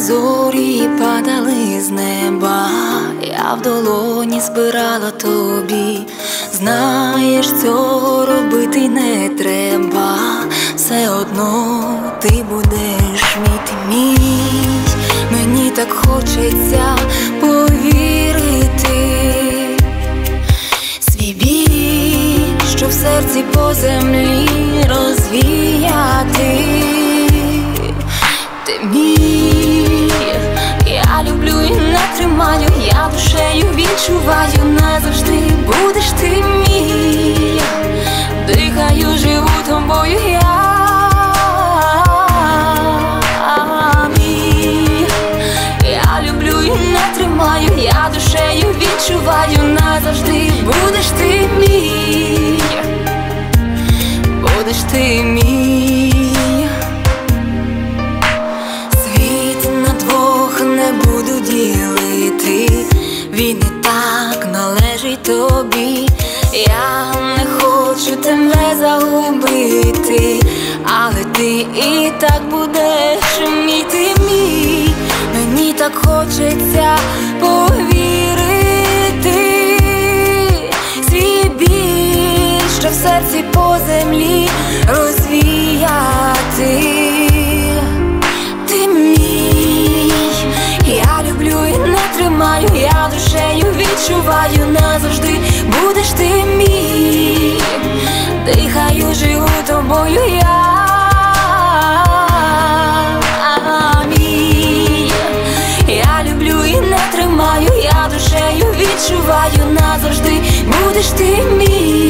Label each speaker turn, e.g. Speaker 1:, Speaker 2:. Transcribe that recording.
Speaker 1: зорі падали з неба, я в долоні збирала тобі, знаєш, цього робити не треба, все одно ти будеш мій мій, мені так хочеться повірити, свій біль, що в серці по землі розвіяти. Відчуваю, назавжди. Будеш ти мій, будеш ти мій. Світ на двох не буду ділити, він і так належить тобі. Я не хочу тебе загубити, але ти і так будеш мій ти мій, мені так хочеться повірити, серці по землі розвіяти. Ти мій, я люблю і не тримаю, я душею відчуваю, назавжди. Будеш ти мій, дихаю, живу тобою я. Я душею відчуваю, назавжди. Будеш ти мій,